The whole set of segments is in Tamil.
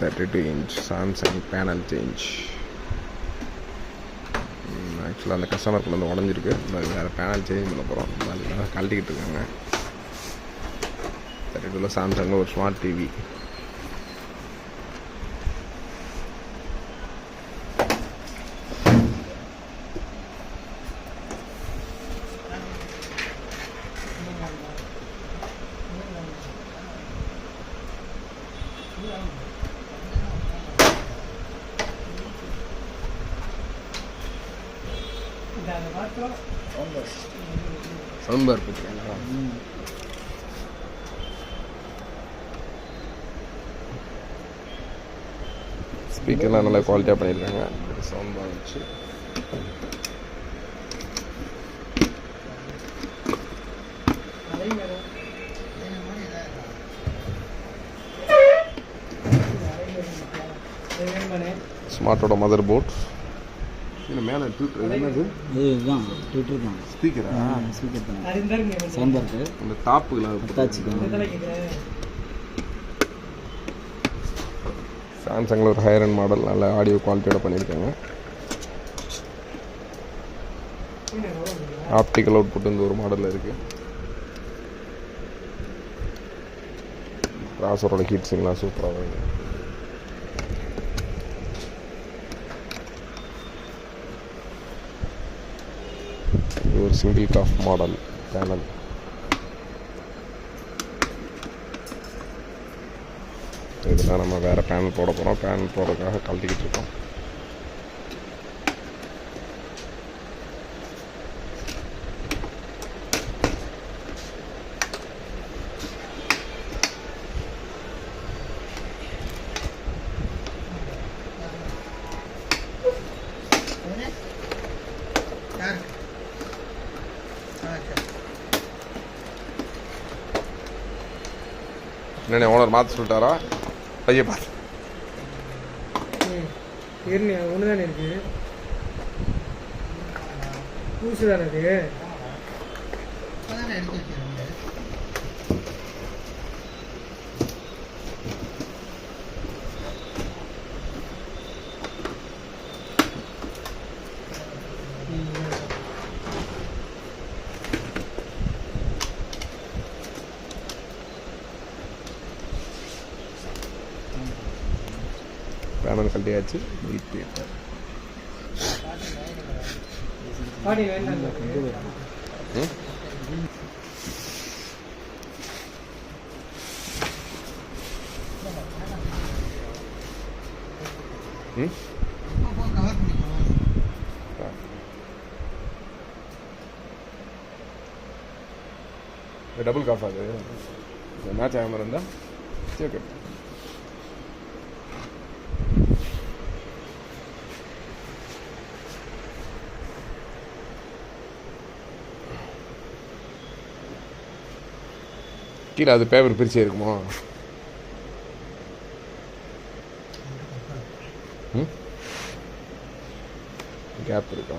Thirty two inch Samsung panel change ஆக்சுவலாக அந்த கஸ்டமருக்கு வந்து உடஞ்சிருக்கு. அது வேறு பேனல் சேஞ்ச் பண்ண போகிறோம் அதுக்காக கழட்டிக்கிட்டு இருக்காங்க. தேர்ட்டி டூவில் சாம்சங்கில் ஒரு ஸ்மார்ட் டிவி சவுண்ட் பார் பார்த்துருக்காங்களா ஸ்பீக்கர்லாம் நல்லா குவாலிட்டியாக பண்ணியிருக்காங்க. சவுண்ட் பார் வச்சு. ஸ்மார்ட்டோட மதர் போர்ட் இது மேலே என்னது? இதுதான் ட்விட்டர் தான் ஸ்பீக்கரா ஸ்பீக்கர் தான். சவுண்ட் பார்க்கு அந்த அட்டாச்சு சாம்சங்கில் ஒரு ஹையர் அண்ட் மாடல் நல்ல ஆடியோ குவாலிட்டியோட பண்ணியிருக்காங்க. ஆப்டிக்கல் அவுட்புட் இந்த ஒரு மாடலில் இருக்குது ராசரோட ஹீட்ஸிங்லாம் சூப்பராக இருக்குது இது ஒரு சிங்கிள் காஃப் மாடல் பேனல். இதெல்லாம் நம்ம வேறு பேனல் போட போகிறோம் பேனல் போடுறதுக்காக கழட்டிக்கிட்டு இருக்கோம். என்னென்ன ஓனர் மாற்ற சொல்லிட்டாரா? பைய பார்த்து இருங்க ஒன்று தானே இருக்கு? பூசு தானே இது பேனல் பில் பே ம் ம் டபுள் காஃப் அது மேட்ச் ஆகாமல் இருந்தால் சரி ஓகே கீழே அது பேப்பர் பிரிச்சே இருக்குமோ கேப் இருக்கா?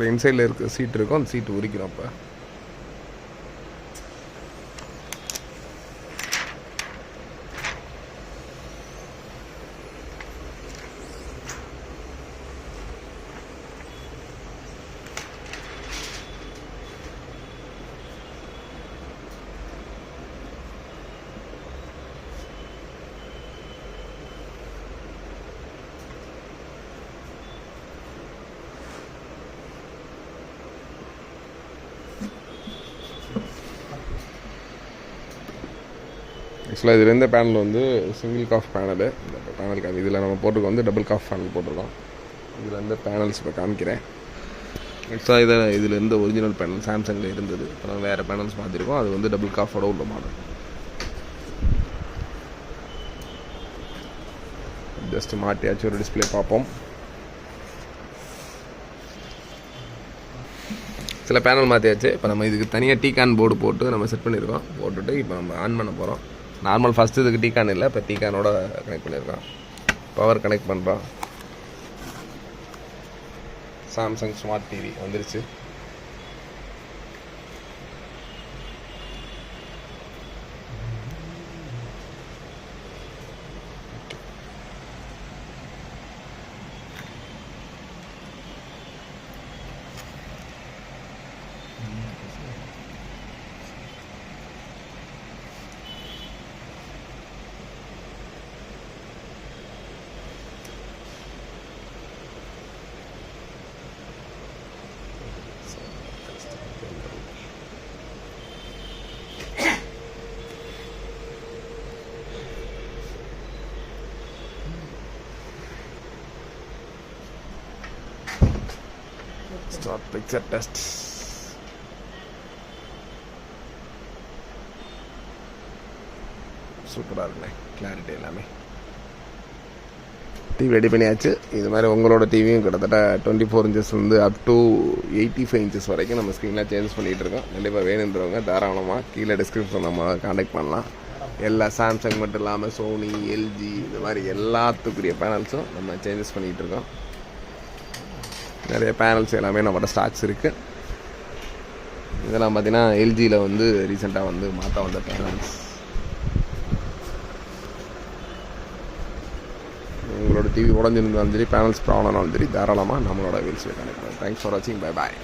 சில இன்சைடில் இருக்க சீட் இருக்கும் அந்த சீட்டு உரிக்கிறோம் இப்போ ஆக்சுவலாக இதில் இருந்த பேனல் வந்து சிங்கிள் காஃப் பேனலு இந்த பேனல் காமி இதில் நம்ம போட்டிருக்கோம் வந்து டபுள் காஃப் பேனல் போட்டிருக்கோம். இதில் இருந்த பேனல்ஸ் இப்போ காமிக்கிறேன். ஆக்சுவலாக இதில் இதில் இருந்த ஒரிஜினல் பேனல் சாம்சங்கில் இருந்தது. அப்புறம் வேறு பேனல்ஸ் மாற்றிருக்கோம் அது வந்து டபுள் காஃபோட உள்ள மாடல் ஜஸ்ட் மாட்டியாச்சும் ஒரு டிஸ்ப்ளே பார்ப்போம். சில பேனல் மாற்றியாச்சு இப்போ நம்ம இதுக்கு தனியாக டீ கேன் போர்டு போட்டு நம்ம செட் பண்ணியிருக்கோம் போட்டுட்டு இப்போ நம்ம ஆன் பண்ண போகிறோம் நார்மல் ஃபஸ்ட்டு இதுக்கு டீகான் இல்லை இப்போ டீகானோட கனெக்ட் பண்ணியிருக்கோம் பவர் கனெக்ட் பண்ணுறோம் சாம்சங் ஸ்மார்ட் டிவி வந்துருச்சு. ஸ்டார்ட் பிக்சர் test சூப்பராக இருக்குண்ணே. கிளாரிட்டி எல்லாமே. டிவி ரெடி பண்ணியாச்சு. இது மாதிரி உங்களோட டிவியும் கிட்டத்தட்ட twenty four இன்ச்சஸ்லேருந்து up to eighty five inches வரைக்கும் நம்ம ஸ்க்ரீனில் சேஞ்சஸ் பண்ணிகிட்டு இருக்கோம். கண்டிப்பாக வேணுன்றவங்க தாராளமாக கீழே டிஸ்கிரிப்ஷன் நம்ம காண்டாக்ட் பண்ணலாம். எல்லா சாம்சங் மட்டும் இல்லாமல் சோனி எல்ஜி இந்த மாதிரி எல்லாத்துக்குரிய பேனல்ஸும் நம்ம சேஞ்சஸ் பண்ணிகிட்டு இருக்கோம். நிறைய பேனல்ஸ் எல்லாமே நம்மகிட்ட ஸ்டாக்ஸ் இருக்குது இதெல்லாம் பார்த்தீங்கன்னா எல்ஜியில் வந்து ரீசெண்டாக வந்து மாற்ற வந்த பேனல்ஸ் உங்களோட டிவி உடஞ்சிருந்தாலும் சரி பேனல்ஸ் ப்ராப்ளம்னாலும் சரி தாராளமாக நம்மளோட வீல்ஸில் கனெக்ட் பண்ணுங்கள் தேங்க்ஸ் ஃபார் வாட்சிங் பை பாய்